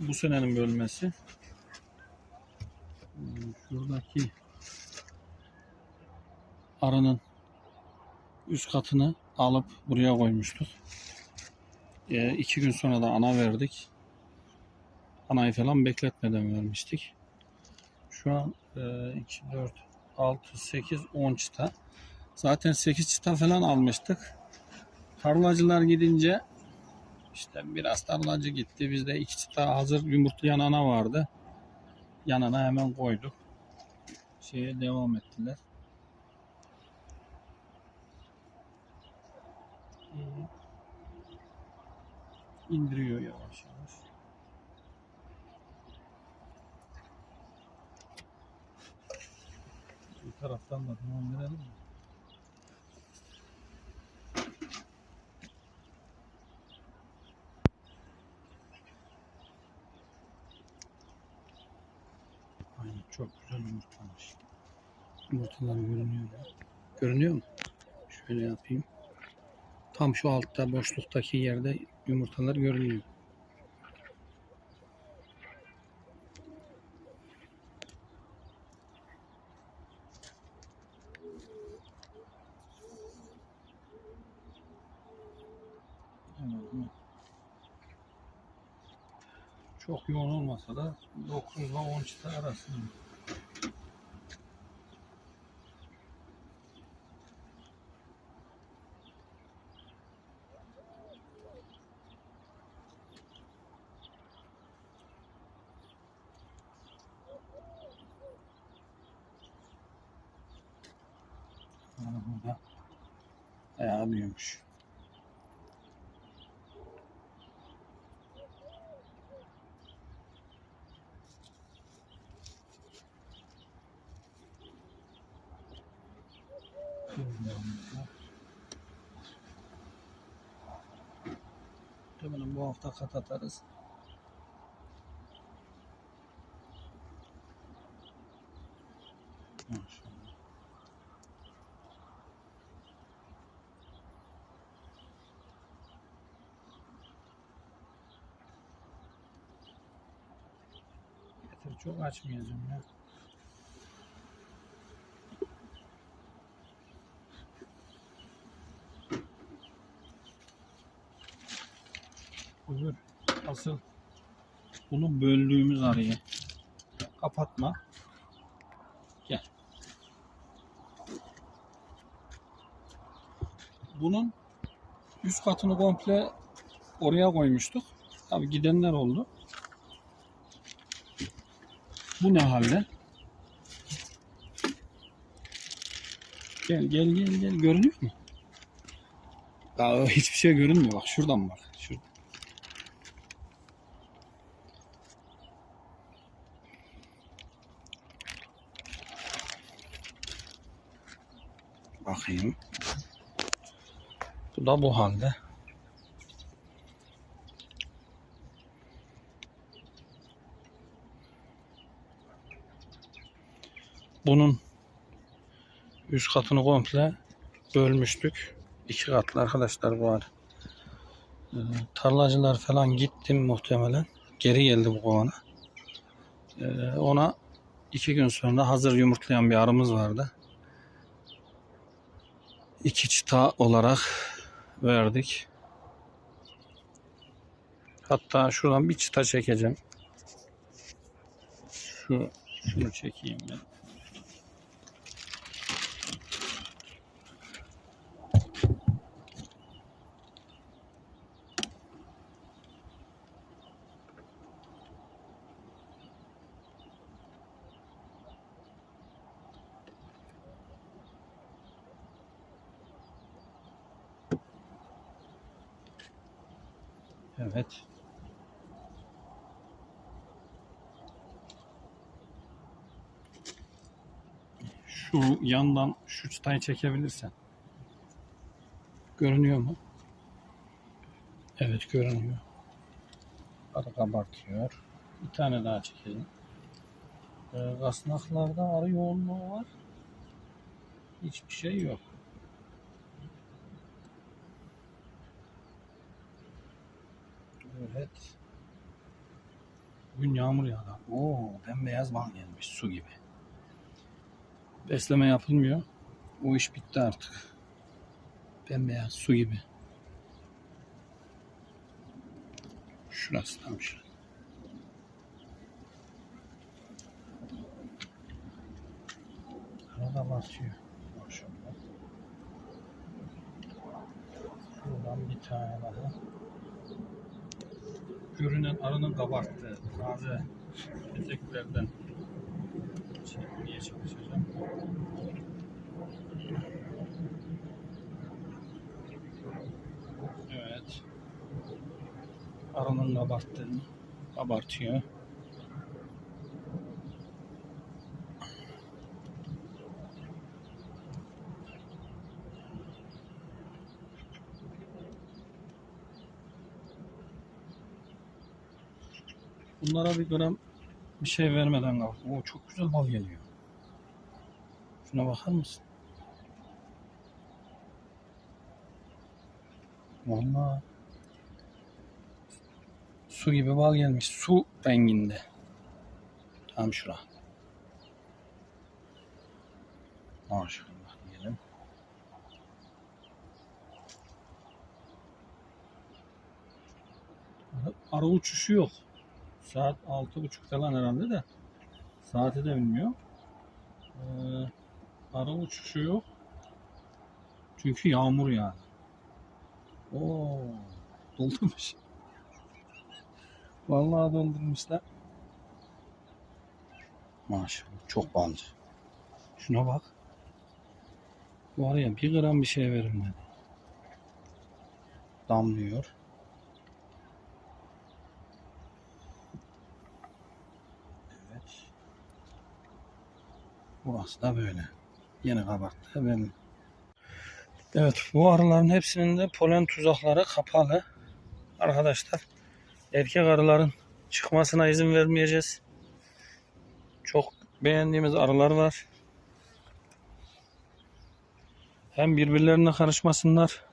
bu senenin bölmesi. Ee, Şuradaki arının üst katını alıp buraya koymuştuk. Ee, iki gün sonra da ana verdik. Anayı falan bekletmeden vermiştik. Şu an e, 2, 4, 6, 8, 10 çıta. Zaten 8 çıta falan almıştık. Tarlacılar gidince işte biraz tarlacı gitti. Bizde iki çıta hazır yumurtlayan ana vardı. Yanına hemen koyduk. Şeye devam ettiler. İyi. İndiriyor yavaş yavaş. Bu taraftan da duman verelim mi? Çok güzel yumurtlamış. Yumurtalar görünüyor. Görünüyor mu? Şöyle yapayım. Tam şu altta boşluktaki yerde yumurtalar görünüyor. Çok yoğun olmasa da 9 ile 10 çıta arasında. Yani burada bayağı büyümüş. Muhtemelen bu hafta kat atarız. Maşallah. Çok açmayacağım ya. Buyur. Asıl bunu böldüğümüz arayı kapatma. Gel. Bunun üst katını komple oraya koymuştuk. Tabi gidenler oldu. Bu ne halde? Gel gel gel gel görünüyor mu? Daha hiçbir şey görünmüyor bak şuradan bak. Şuradan. Bakayım. Bu da bu halde. Bunun üst katını komple bölmüştük. İki katlı arkadaşlar bu hal. Ee, tarlacılar falan gittim muhtemelen. Geri geldi bu kovana. Ee, ona iki gün sonra hazır yumurtlayan bir arımız vardı. İki çıta olarak verdik. Hatta şuradan bir çıta çekeceğim. Şu şunu çekeyim ben. Evet. Şu yandan şu çıtayı çekebilirsen. Görünüyor mu? Evet görünüyor. Arı kabartıyor. Bir tane daha çekelim. Ee, kasnaklarda arı yoğunluğu var. Hiçbir şey yok. Evet. Bugün yağmur yağdı. Oo, bembeyaz bal gelmiş su gibi. Besleme yapılmıyor. O iş bitti artık. Bembeyaz su gibi. Şurası tam şurası. Arada batıyor. Maşallah. Şuradan bir tane daha. Görünen arının kabarttığı taze peteklerden çekmeye çalışacağım. Evet. Arının kabarttığını abartıyor. Bunlara bir gram bir şey vermeden kal. Oo çok güzel bal geliyor. Şuna bakar mısın? Vallahi su gibi bal gelmiş. Su renginde. Tam şura. Maşallah diyelim. Arı uçuşu yok. Saat altı buçuk falan herhalde de. Saati de bilmiyorum. Ee, arı uçuşu yok. Çünkü yağmur yağdı. Oo, doldurmuş. Vallahi doldurmuşlar. Maşallah çok balcı. Şuna bak. Var ya bir gram bir şey verilmedi. Damlıyor. Evet. Burası da böyle. Yeni kabarttı benim. Evet bu arıların hepsinin de polen tuzakları kapalı. Arkadaşlar erkek arıların çıkmasına izin vermeyeceğiz. Çok beğendiğimiz arılar var. Hem birbirlerine karışmasınlar